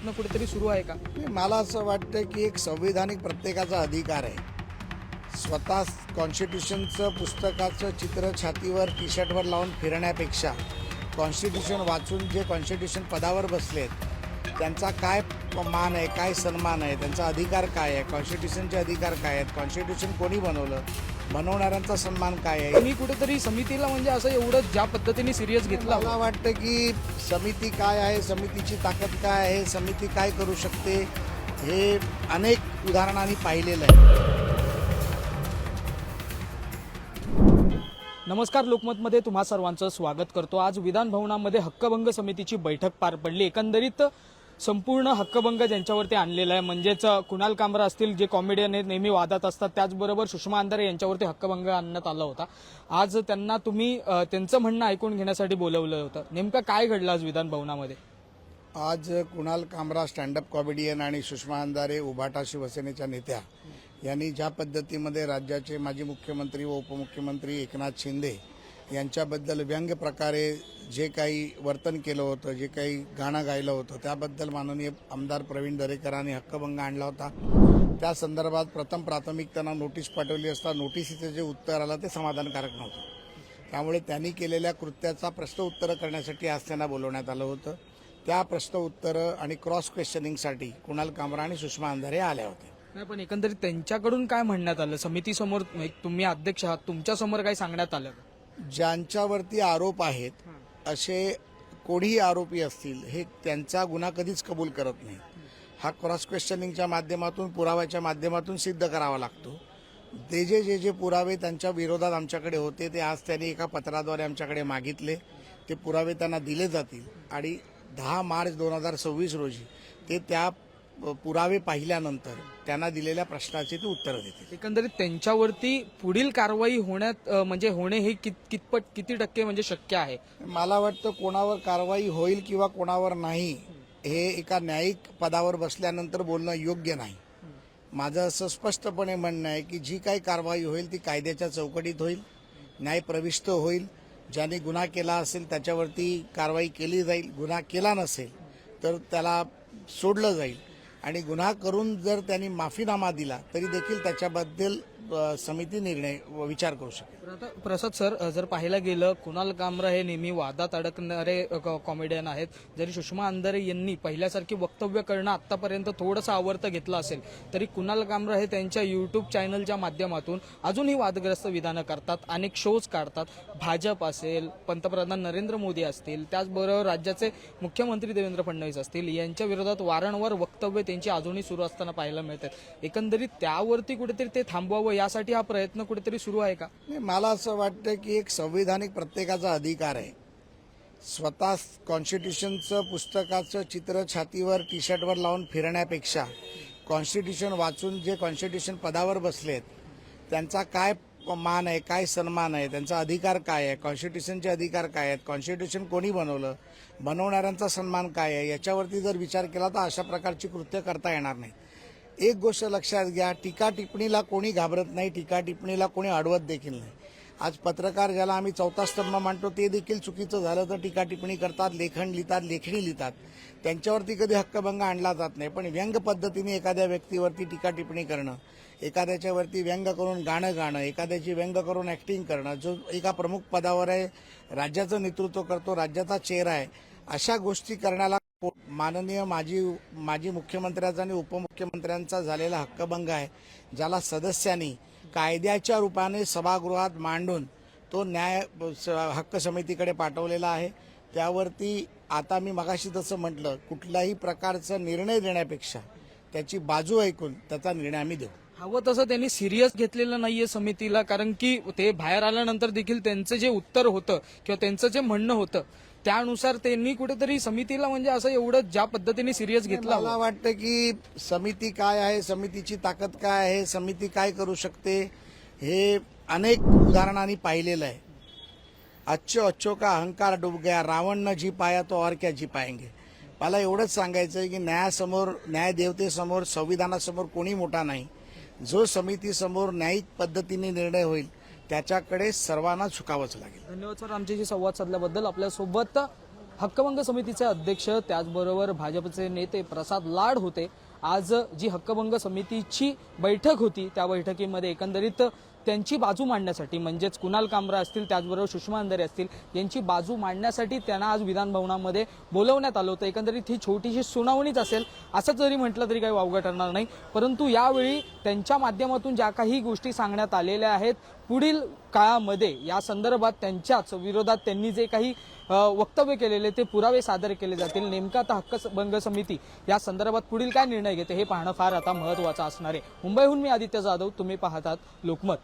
प्रयत्न कुठेतरी सुरू आहे का? मला असं वाटतं की एक संविधानिक प्रत्येकाचा अधिकार आहे. स्वतः कॉन्स्टिट्यूशनचं पुस्तकाचं चित्र छातीवर टी शर्टवर लावून फिरण्यापेक्षा कॉन्स्टिट्यूशन वाचून जे कॉन्स्टिट्यूशन पदावर बसलेत त्यांचा काय मान आहे काय सन्मान आहे त्यांचा अधिकार काय आहे कॉन्स्टिट्यूशनचे अधिकार काय आहेत कॉन्स्टिट्यूशन कोणी बनवलं? बनवणाऱ्यांचा सन्मान काय आहे? त्यांनी कुठेतरी समितीला म्हणजे असं एवढं ज्या पद्धतीने सिरियस घेतला मला वाटतं की समिती काय आहे समितीची ताकद काय आहे समिती काय करू शकते हे अनेक उदाहरणांनी पाहिलेलं आहे. नमस्कार लोकमतमध्ये तुम्हा सर्वांचं स्वागत करतो. आज विधान भवनामध्ये हक्कभंग समितीची बैठक पार पडली. एकंदरीत संपूर्ण हक्कभंग ज्यांच्यावरती आणलेला आहे. म्हणजेच कुणाल कामरा असतील जे कॉमेडियन हे नेहमी वादात असतात. त्याचबरोबर सुषमा अंधारे यांच्यावरती हक्कभंग आणण्यात आला होता. आज त्यांना तुम्ही त्यांचं म्हणणं ऐकून घेण्यासाठी बोलवलं होतं. नेमकं काय घडलं आज विधान भवनामध्ये? आज कुणाल कामरा स्टँडअप कॉमेडियन आणि सुषमा अंधारे उभाटा शिवसेनेच्या नेत्या यांनी ज्या पद्धतीमध्ये राज्याचे माजी मुख्यमंत्री व उपमुख्यमंत्री एकनाथ शिंदे यांच्याबद्दल व्यंग्य प्रकारे जे काही वर्तन केलं होतं जे काही गाणं गायलं होतं त्याबद्दल माननीय आमदार प्रवीण दरेकरांनी हक्कभंग आणला होता. त्या संदर्भात प्रथम प्राथमिक त्यांना नोटीस पाठवली असता नोटिसीचं जे उत्तर आलं ते समाधानकारक नव्हतं. त्यामुळे त्यांनी केलेल्या कृत्याचा प्रश्न उत्तरं करण्यासाठी आज त्यांना बोलवण्यात आलं होतं. त्या प्रश्न उत्तरं आणि क्रॉस क्वेश्चनिंगसाठी कुणाल कामरा आणि सुषमा अंधारे आल्या होत्या. नाही पण एकंदरीत त्यांच्याकडून काय म्हणण्यात आलं? समितीसमोर एक तुम्ही अध्यक्ष आहात तुमच्यासमोर काही काय सांगण्यात आलं? ज्यांच्यावरती आरोप आहेत असे कोणीही आरोपी असतील हे त्यांचा गुन्हा कधीच कबूल करत नाही. हा क्रॉस क्वेश्चनिंगच्या माध्यमातून पुराव्याच्या माध्यमातून सिद्ध करावा लागतो. ते जे जे जे पुरावे त्यांच्या विरोधात आमच्याकडे होते ते आज त्यांनी एका पत्राद्वारे आमच्याकडे मागितले. ते पुरावे त्यांना दिले जातील. आणि दहा मार्च दोन हजार सव्वीस रोजी ते त्या पुरावे पाहिल्यानंतर त्यांना दिलेल्या प्रश्नाची ते उत्तरं देतील. एकंदरीत त्यांच्यावरती पुढील कारवाई होण्यात म्हणजे होणे हे कित कितपट किती टक्के म्हणजे शक्य आहे? मला वाटतं कोणावर कारवाई होईल किंवा कोणावर नाही हे एका न्यायिक पदावर बसल्यानंतर बोलणं योग्य नाही. माझं असं स्पष्टपणे म्हणणं आहे की जी काही कारवाई होईल ती कायद्याच्या चौकटीत होईल न्याय प्रविष्ट होईल. ज्याने गुन्हा केला असेल त्याच्यावरती कारवाई केली जाईल गुन्हा केला नसेल तर त्याला सोडलं जाईल. आणि गुन्हा करून जर त्यांनी माफीनामा दिला तरी देखील त्याच्याबद्दल समिती निर्णय व विचार करू शकेल. प्रसाद सर जर पाहायला गेलं कुणाल कामरा हे नेहमी वादात अडकणारे कॉमेडियन आहेत. जरी सुषमा अंधारे यांनी पहिल्यासारखी वक्तव्य करणं आतापर्यंत थोडंसं आवर्त घेतलं असेल तरी कुणाल कामरा हे त्यांच्या युट्यूब चॅनलच्या माध्यमातून अजूनही वादग्रस्त विधानं करतात अनेक शोज काढतात. भाजप असेल पंतप्रधान नरेंद्र मोदी असतील त्याचबरोबर राज्याचे मुख्यमंत्री देवेंद्र फडणवीस असतील यांच्या विरोधात वारंवार वक्तव्य त्यांची अजूनही सुरू असताना पाहायला मिळतात. एकंदरीत त्यावरती कुठेतरी ते थांबवावं यासाठी हा प्रयत्न कुठेतरी सुरू आहे का? नाही मला असं वाटतं की एक संविधानिक प्रत्येकाचा अधिकार आहे. स्वतः कॉन्स्टिट्यूशनचं पुस्तकाचं चित्र छातीवर टी शर्टवर लावून फिरण्यापेक्षा कॉन्स्टिट्यूशन वाचून जे कॉन्स्टिट्यूशन पदावर बसलेत त्यांचा काय मान आहे काय सन्मान आहे त्यांचा अधिकार काय आहे कॉन्स्टिट्यूशनचे अधिकार काय आहेत कॉन्स्टिट्यूशन कोणी बनवलं बनवणाऱ्यांचा सन्मान काय आहे याच्यावरती जर विचार केला तर अशा प्रकारची कृत्य करता येणार नाही एक गोष्ट लक्षात घ्या टीका टिप्पणीला कोणी घाबरत नाही टीका टिप्पणीला कोणी अडवत देखील नाही. आज पत्रकार ज्याला आम्ही चौथा स्तंभ मांडतो ते देखील चुकीचं झालं तर टीका टिप्पणी करतात लेखन लिहितात लेखणी लिहितात. त्यांच्यावरती कधी हक्कभंग आणला जात नाही पण व्यंग पद्धतीने एखाद्या व्यक्तीवरती टीका टिप्पणी करणं एखाद्याच्यावरती व्यंग करून गाणं गाणं एखाद्याची व्यंग करून ॲक्टिंग करणं जो एका प्रमुख पदावर आहे राज्याचं नेतृत्व करतो राज्याचा चेहरा आहे अशा गोष्टी करण्याला माननीय माजी माजी मुख्यमंत्र्यांचा आणि उपमुख्यमंत्र्यांचा झालेला हक्कभंग आहे ज्याला सदस्यांनी कायद्याच्या रूपाने सभागृहात मांडून तो न्याय स- हक्क समितीकडे पाठवलेला आहे. त्यावरती आता मी मगाशी तसं म्हटलं कुठल्याही प्रकारचा निर्णय देण्यापेक्षा त्याची बाजू ऐकून त्याचा निर्णय आम्ही देऊ. हवं तसं त्यांनी सिरियस घेतलेलं नाहीये समितीला कारण की ते बाहेर आल्यानंतर देखील त्यांचं जे उत्तर होतं किंवा त्यांचं जे म्हणणं होतं त्यानुसार त्यांनी कुठेतरी समितीला म्हणजे असं एवढं ज्या पद्धतीने सिरियस घेतला मला वाटतं की समिती काय आहे समितीची ताकद काय आहे समिती काय करू शकते हे अनेक उदाहरणांनी पाहिलेलं आहे. अच्छो अच्छो का अहंकार डूब गया रावण न जी पाया तो और क्या जी पाएंगे. मला एवढंच सांगायचं आहे की न्यायासमोर न्यायदेवतेसमोर संविधानासमोर कोणी मोठा नाही. जो समितीसमोर न्यायिक पद्धतीने निर्णय होईल त्याच्याकडे सर्वांना झुकावंच लागेल. धन्यवाद सर. आमच्याशी संवाद साधल्याबद्दल आपल्यासोबत हक्कभंग समितीचे अध्यक्ष त्याचबरोबर भाजपचे नेते प्रसाद लाड होते. आज जी हक्कभंग समितीची बैठक होती त्या बैठकीमध्ये एकंदरीत त्यांची बाजू मांडण्यासाठी म्हणजेच कुणाल कामरा असतील त्याचबरोबर सुषमा अंधारे असतील यांची बाजू मांडण्यासाठी त्यांना आज विधानभवनामध्ये बोलवण्यात आलं होतं. एकंदरीत ही छोटीशी सुनावणीच असेल असं जरी म्हटलं तरी काही वावगं ठरणार नाही. परंतु यावेळी त्यांच्या माध्यमातून ज्या काही गोष्टी सांगण्यात आलेल्या आहेत पुढील काळामध्ये या संदर्भात त्यांच्याच विरोधात त्यांनी जे काही वक्तव्य केलेले ते पुरावे सादर केले जातील. नेमका आता हक्कभंग समिती या संदर्भात पुढील काय निर्णय घेते हे पाहणं फार आता महत्वाचं असणार आहे. मुंबईहून मी आदित्य जाधव तुम्ही पाहतात लोकमत.